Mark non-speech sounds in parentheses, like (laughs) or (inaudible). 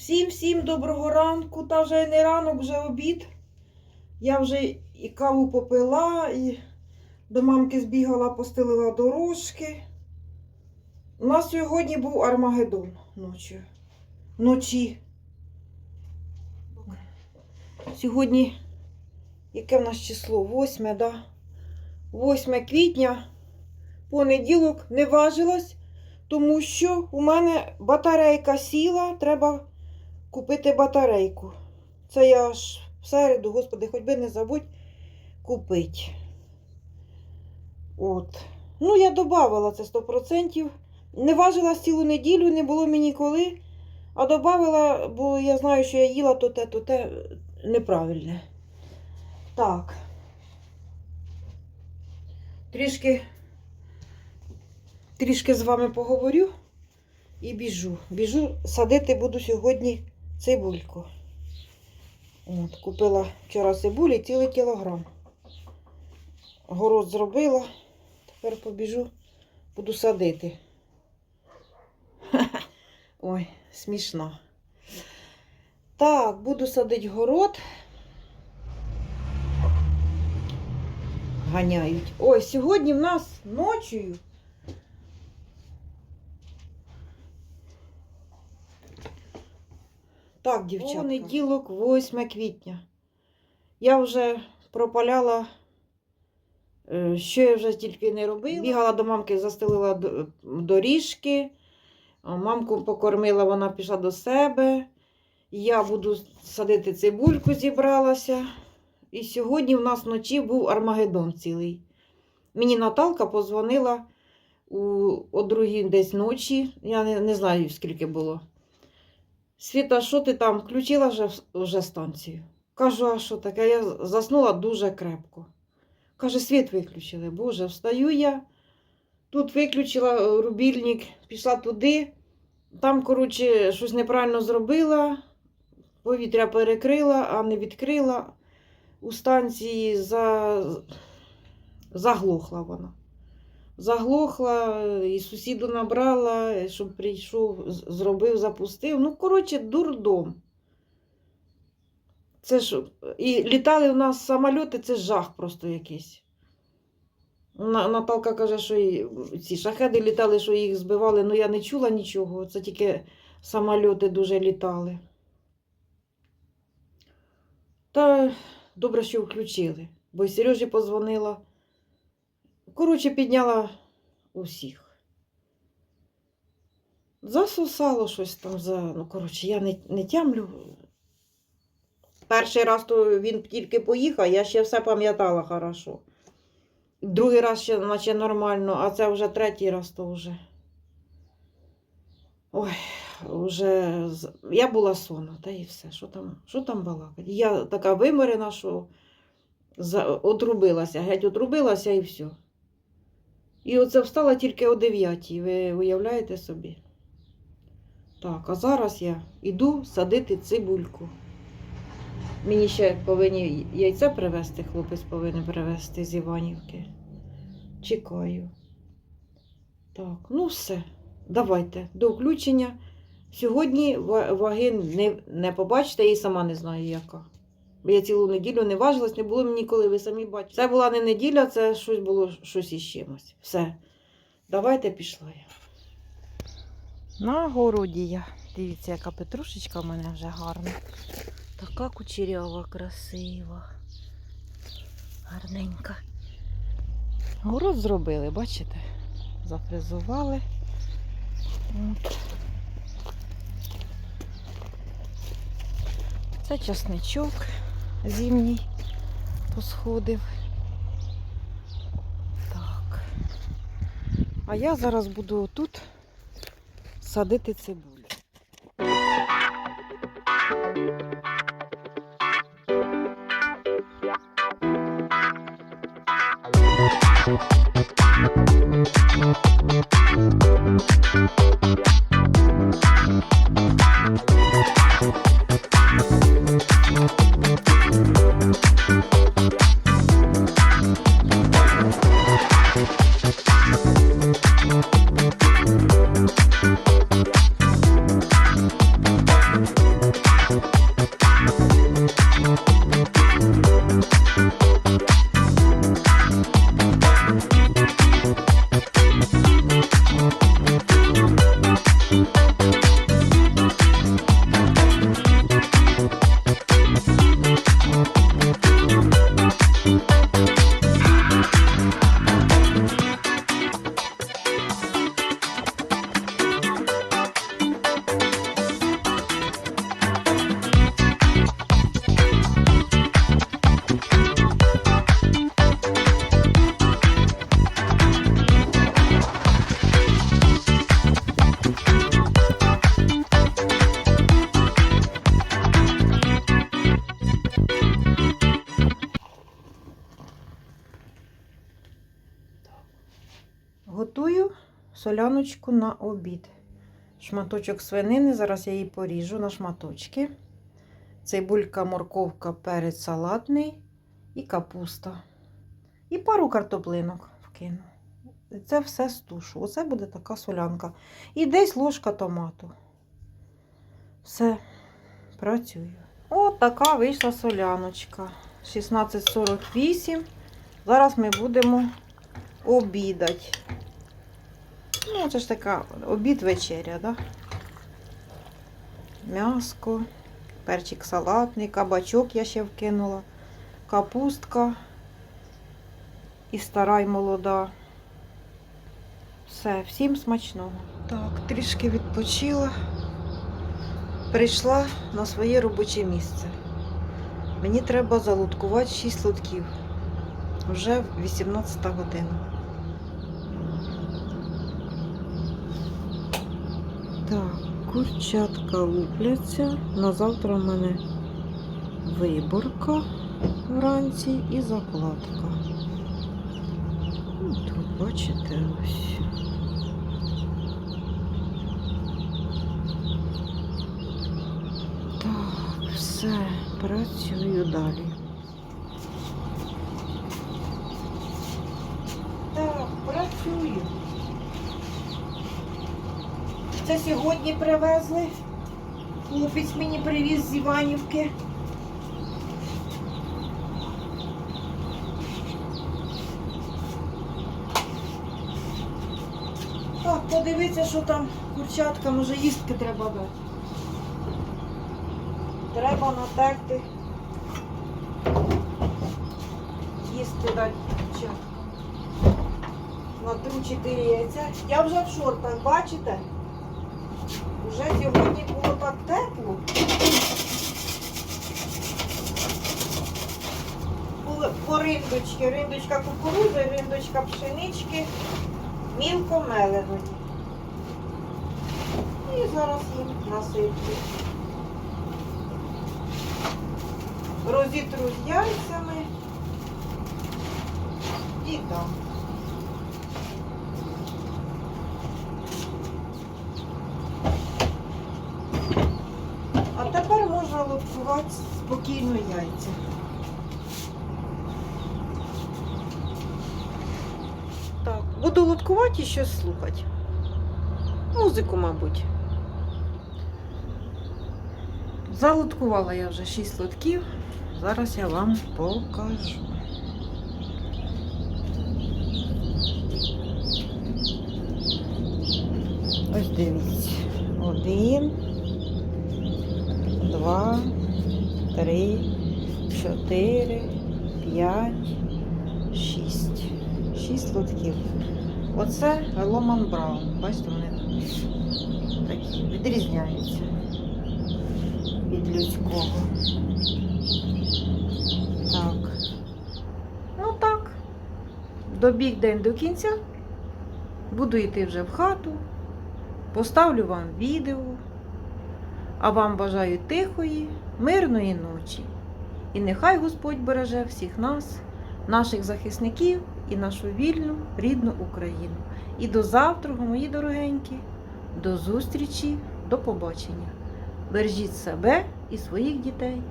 Всім-всім доброго ранку. Та вже не ранок, вже обід. Я вже і каву попила, і до мамки збігала, постелила дорожки. У нас сьогодні був Армагеддон ночі. Вночі. Сьогодні, яке в нас число? 8, да? 8 квітня. Понеділок не важилась, тому що у мене батарейка сіла, треба купити батарейку. Це я ж в середу, господи, хоч би не забудь купити. От. Ну, я додавала це 100%. Не важила цілу неділю, не було мені коли. А додавала, бо я знаю, що я їла то те, то те неправильне. Так. Трішки, трішки з вами поговорю і біжу. Біжу, садити буду сьогодні цибульку. От, купила вчора цибулі цілий кілограм. Город зробила. Тепер побіжу, буду садити. (laughs) Ой, смішно. Так, буду садити город. Ганяють. Ой, сьогодні в нас ночою. Так, дівчатка. Понеділок, 8 квітня. Я вже пропаляла, е, що я вже тільки не робила. Бігала до мамки, застелила доріжки. Мамку покормила, вона пішла до себе. Я буду садити цибульку, зібралася. І сьогодні в нас вночі був Армагеддон цілий. Мені Наталка позвонила у, о другій десь ночі. Я не, не знаю, скільки було. Світа, що ти там? Включила вже, вже станцію. Кажу, а що таке? Я заснула дуже крепко. Каже, світ виключили. Боже, встаю я. Тут виключила е, рубільник, пішла туди. Там, коротше, щось неправильно зробила. Повітря перекрила, а не відкрила. У станції за... заглохла вона. Заглохла, і сусіду набрала, щоб прийшов, зробив, запустив. Ну, коротше, дурдом. Це ж і літали у нас самольоти, це жах просто якийсь. Наталка каже, що ці шахеди літали, що їх збивали, ну я не чула нічого. Це тільки самольоти дуже літали. Та добре, що включили, бо Сережі позвонила. Коротше, підняла усіх. Засосало щось там за. Ну, коротше, я не, не тямлю. Перший раз то він тільки поїхав, я ще все пам'ятала хорошо. Другий раз ще наче нормально, а це вже третій раз то вже. Ой, вже я була сонна, та і все. Що там, що там балакати? Я така виморена, що за... отрубилася, геть отрубилася і все. І оце встала тільки о 9, ви уявляєте собі? Так, а зараз я йду садити цибульку. Мені ще повинні яйця привезти, хлопець повинен привезти з Іванівки. Чекаю. Так, ну все. Давайте до включення. Сьогодні ваги не, не побачите, і сама не знаю, яка. Бо я цілу неділю не важилась, не було мені коли, ви самі бачите. Це була не неділя, це щось було щось із чимось. Все. Давайте пішла я. На городі я. Дивіться, яка петрушечка в мене вже гарна. Така кучерява, красива. Гарненька. Город зробили, бачите? Зафрезували. От. Це часничок зимній посходив. Так. А я зараз буду тут садити цибулю. Thank you. Bye. Соляночку на обід. Шматочок свинини, зараз я її поріжу на шматочки. Цибулька, морковка, перець салатний і капуста. І пару картоплинок вкину. Це все стушу. Оце буде така солянка. І десь ложка томату. Все, працюю. От така вийшла соляночка. 16.48. Зараз ми будемо обідати. Ну, це ж така обід вечеря, да? М'яско, перчик салатний, кабачок я ще вкинула, капустка і стара й молода. Все, всім смачного. Так, трішки відпочила. Прийшла на своє робоче місце. Мені треба залуткувати 6 лотків. Вже 18 година. Так, курчатка лупляться. На завтра в мене виборка вранці і закладка. Ну, Тут, бачите, ось. Так, все, працюю далі. Так, працюю. Це сьогодні привезли. Хлопець мені привіз з Іванівки. Так, подивіться, що там курчатка, може їстки треба дати. Треба натерти. Їсти дати курчатка. Натру 4 яйця. Я вже в шортах, бачите? Уже сьогодні було так тепло. По риндочки. Риндочка кукурудзи, риндочка пшенички, мілко меленої. І зараз їм насиплю. Розітру з яйцями і дам. А тепер можна спокійно яйця. Так, буду луткувати і щось слухати. Музику, мабуть. Залуткувала я вже 6 лотків. Зараз я вам покажу. Ось дивіться. Один, два, три, чотири, п'ять, шість. Шість лотків. Оце Ломан Браун. Бачите, вони такі відрізняються від людського. Так. Ну так. Добіг день до кінця. Буду йти вже в хату. Поставлю вам відео. А вам бажаю тихої, мирної ночі. І нехай Господь береже всіх нас, наших захисників і нашу вільну рідну Україну. І до завтра, мої дорогенькі, до зустрічі, до побачення. Бережіть себе і своїх дітей.